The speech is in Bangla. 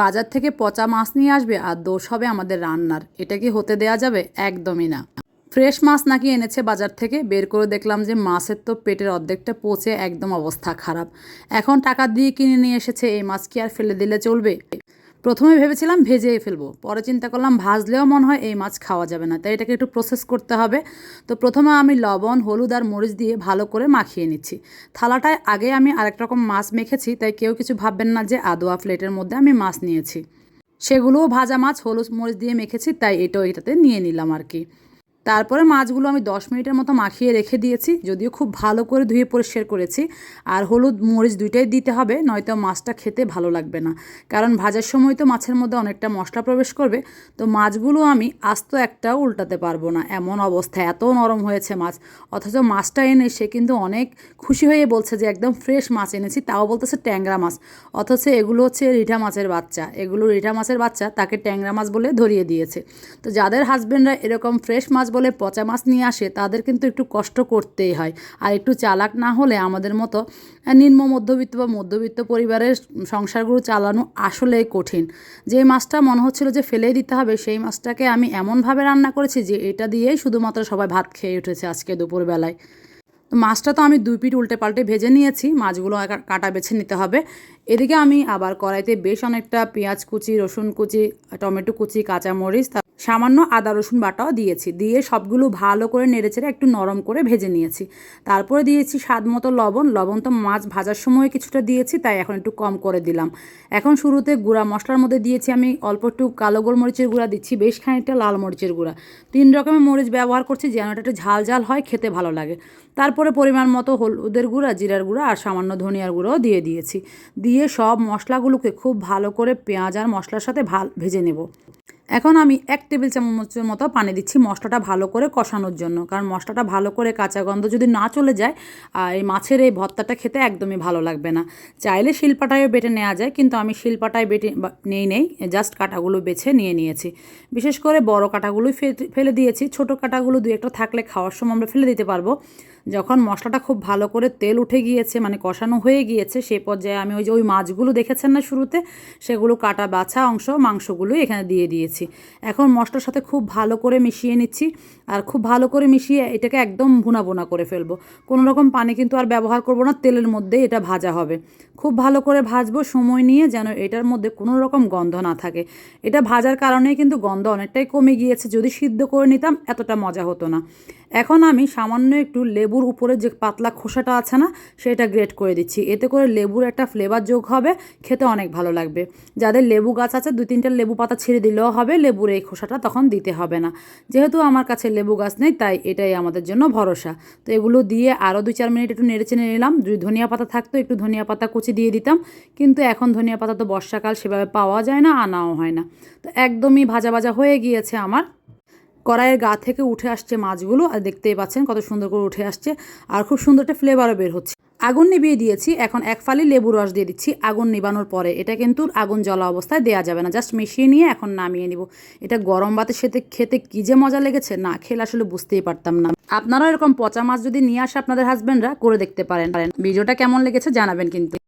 বাজার থেকে পচা মাছ নিয়ে আসবে আর দোষ হবে আমাদের রান্নার। এটা কি হতে দেয়া যাবে? একদমই না। ফ্রেশ মাছ নাকি এনেছে বাজার থেকে? বের করে দেখলাম যে মাছের তো পেটের অর্ধেকটা পচে একদম অবস্থা খারাপ। এখন টাকা দিয়ে কিনে নিয়ে এসেছে, এই মাছ কি আর ফেলে দিলে চলবে? প্রথমে ভেবেছিলাম ভেজেই ফেলব, পরে চিন্তা করলাম ভাজলেও মনে হয় এই মাছ খাওয়া যাবে না, তাই এটাকে একটু প্রসেস করতে হবে। তো প্রথমে আমি লবণ, হলুদ আর মরিচ দিয়ে ভালো করে মাখিয়ে নিচ্ছি। থালাটায় আগে আমি আরেক রকম মাছ মেখেছি, তাই কেউ কিছু ভাববেন না যে আদোয়া প্লেটের মধ্যে আমি মাছ নিয়েছি। সেগুলোও ভাজা মাছ, হলুদ, মরিচ দিয়ে মেখেছি, তাই এটাও এটাতে নিয়ে নিলাম আর কি। তারপরে মাছগুলো আমি দশ মিনিটের মতো মাখিয়ে রেখে দিয়েছি, যদিও খুব ভালো করে ধুয়ে পরিষ্কার করেছি। আর হলুদ মরিচ দুইটাই দিতে হবে, নয়তো মাছটা খেতে ভালো লাগবে না। কারণ ভাজার সময় তো মাছের মধ্যে অনেকটা মশলা প্রবেশ করবে, তো মাছগুলো আমি আস্ত একটাও উল্টাতে পারব না। এমন অবস্থা, এত নরম হয়েছে মাছ। অথচ মাছটা এনে সে কিন্তু অনেক খুশি হয়ে বলছে যে, একদম ফ্রেশ মাছ এনেছি। তাও বলতেছে ট্যাংরা মাছ। অথচ এগুলো হচ্ছে রিঠা মাছের বাচ্চা। এগুলো রিঠা মাছের বাচ্চা তাকে ট্যাংরা মাছ বলে ধরিয়ে দিয়েছে। তো যাদের হাজবেন্ডরা এরকম ফ্রেশ মাছ বলে পচা মাছ নিয়ে আসে, তাদের কিন্তু একটু কষ্ট করতেই হয়। আর একটু চালাক না হলে আমাদের মতো নিম্ন মধ্যবিত্ত বা মধ্যবিত্ত পরিবারের সংসারগুলো চালানো আসলেই কঠিন। যে মাছটা মনে হচ্ছিল যে ফেলেই দিতে হবে, সেই মাছটাকে আমি এমনভাবে রান্না করেছি যে এটা দিয়েই শুধুমাত্র সবাই ভাত খেয়ে উঠেছে আজকে দুপুরবেলায়। মাছটা তো আমি দুই পিঠ উল্টে পাল্টে ভেজে নিয়েছি, মাছগুলো কাটা বেছে নিতে হবে। এদিকে আমি আবার কড়াইতে বেশ অনেকটা পেঁয়াজ কুচি, রসুন কুচি, টমেটো কুচি, কাঁচামরিচ সামান্য আদা, রসুন বাটাও দিয়েছি। দিয়ে সবগুলো ভালো করে নেড়েচেড়ে একটু নরম করে ভেজে নিয়েছি। তারপরে দিয়েছি স্বাদ মতো লবণ। লবণ তো মাছ ভাজার সময় কিছুটা দিয়েছি, তাই এখন একটু কম করে দিলাম। এখন শুরুতে গুঁড়া মশলার মধ্যে দিয়েছি আমি অল্প একটু কালো গোলমরিচের গুঁড়া, দিচ্ছি বেশ খানিকটা লাল মরিচের গুঁড়া। তিন রকমের মরিচ ব্যবহার করছি, যেন এটা একটু ঝাল ঝাল হয়, খেতে ভালো লাগে। তারপরে পরিমাণ মতো হলুদের গুঁড়া, জিরার গুঁড়া আর সামান্য ধনিয়ার গুঁড়োও দিয়ে দিয়েছি। দিয়ে সব মশলাগুলোকে খুব ভালো করে পেঁয়াজ আর মশলার সাথে ভালো ভেজে নেব। এখন আমি এক টেবিল চামচের মতো পানি দিচ্ছি মশলাটা ভালো করে কষানোর জন্য। কারণ মশলাটা ভালো করে কাঁচা গন্ধ যদি না চলে যায়, আর এই মাছের এই ভর্তাটা খেতে একদমই ভালো লাগবে না। চাইলে শিলপাটায়ও বেটে নেওয়া যায়, কিন্তু আমি শিলপাটায় বেটে নেই নেই, জাস্ট কাটাগুলো বেছে নিয়ে নিয়েছি। বিশেষ করে বড় কাটাগুলোই ফেলে দিয়েছি। ছোট কাটাগুলো দু একটা থাকলে খাওয়ার সময় আমরা ফেলে দিতে পারব। যখন মশলাটা খুব ভালো করে তেল উঠে গিয়েছে মানে কষানো হয়ে গিয়েছে সেই পর্যায়ে আমি ওই যে ওই মাছগুলো দেখেছেন না শুরুতে? সেগুলো কাটা বাছা অংশ মাংসগুলো এখানে দিয়ে দিয়েছি। এখন মশলার সাথে খুব ভালো করে মিশিয়ে নিচ্ছি আর খুব ভালো করে মিশিয়ে এটাকে একদম ভুনা ভুনা করে ফেলব। কোনো রকম পানি কিন্তু আর ব্যবহার করব না, তেলের মধ্যে এটা ভাজা হবে। খুব ভালো করে ভাজবো সময় নিয়ে যেন এটার মধ্যে কোনো রকম গন্ধ না থাকে। এটা ভাজার কারণে কিন্তু গন্ধ অনেকটাই কমে গিয়েছে, যদি সিদ্ধ করে নিতাম এতটা মজা হতো না। এখন আমি সামান্য একটু লেবুর উপরে যে পাতলা খোসাটা আছে না, সেটা গ্রেট করে দিচ্ছি। এতে করে লেবুর একটা ফ্লেভার যোগ হবে, খেতে অনেক ভালো লাগবে। যাদের লেবু গাছ আছে, দুই তিনটা লেবু পাতা ছিঁড়ে দিলেও হবে, লেবুর এই খোসাটা তখন দিতে হবে না। যেহেতু আমার কাছে লেবু গাছ নেই, তাই এটাই আমাদের জন্য ভরসা। তো এগুলো দিয়ে আরও দুই চার মিনিট একটু নেড়ে চেড়ে নিলাম। যদি ধনিয়া পাতা থাকতো, একটু ধনিয়া পাতা কুচি দিয়ে দিতাম। কিন্তু এখন ধনিয়া পাতা তো বর্ষাকাল, সেভাবে পাওয়া যায় না, আনাও হয় না। তো একদমই ভাজা ভাজা হয়ে গিয়েছে আমার। কড়াইয়ের গা থেকে উঠে আসছে মাছগুলো, আর দেখতেই পাচ্ছেন কত সুন্দর করে উঠে আসছে, আর খুব সুন্দর একটা ফ্লেভারও বের হচ্ছে। আগুন নিভিয়ে দিয়েছি, এখন এক ফালি লেবু রস দিয়ে দিচ্ছি, আগুন নিবানোর পরে। এটা কিন্তু আগুন জ্বলা অবস্থায় দেওয়া যাবে না জাস্ট মিশিয়ে নিয়ে এখন নামিয়ে নিব। এটা গরম ভাতের সাথে খেতে কী যে মজা লেগেছে, না খেলে আসলে বুঝতেই পারতাম না। আপনারাও এরকম পচা মাছ যদি নিয়ে আসে আপনাদের হাজব্যান্ডরা করে দেখতে পারেন। ভিডিওটা কেমন লেগেছে জানাবেন কিন্তু।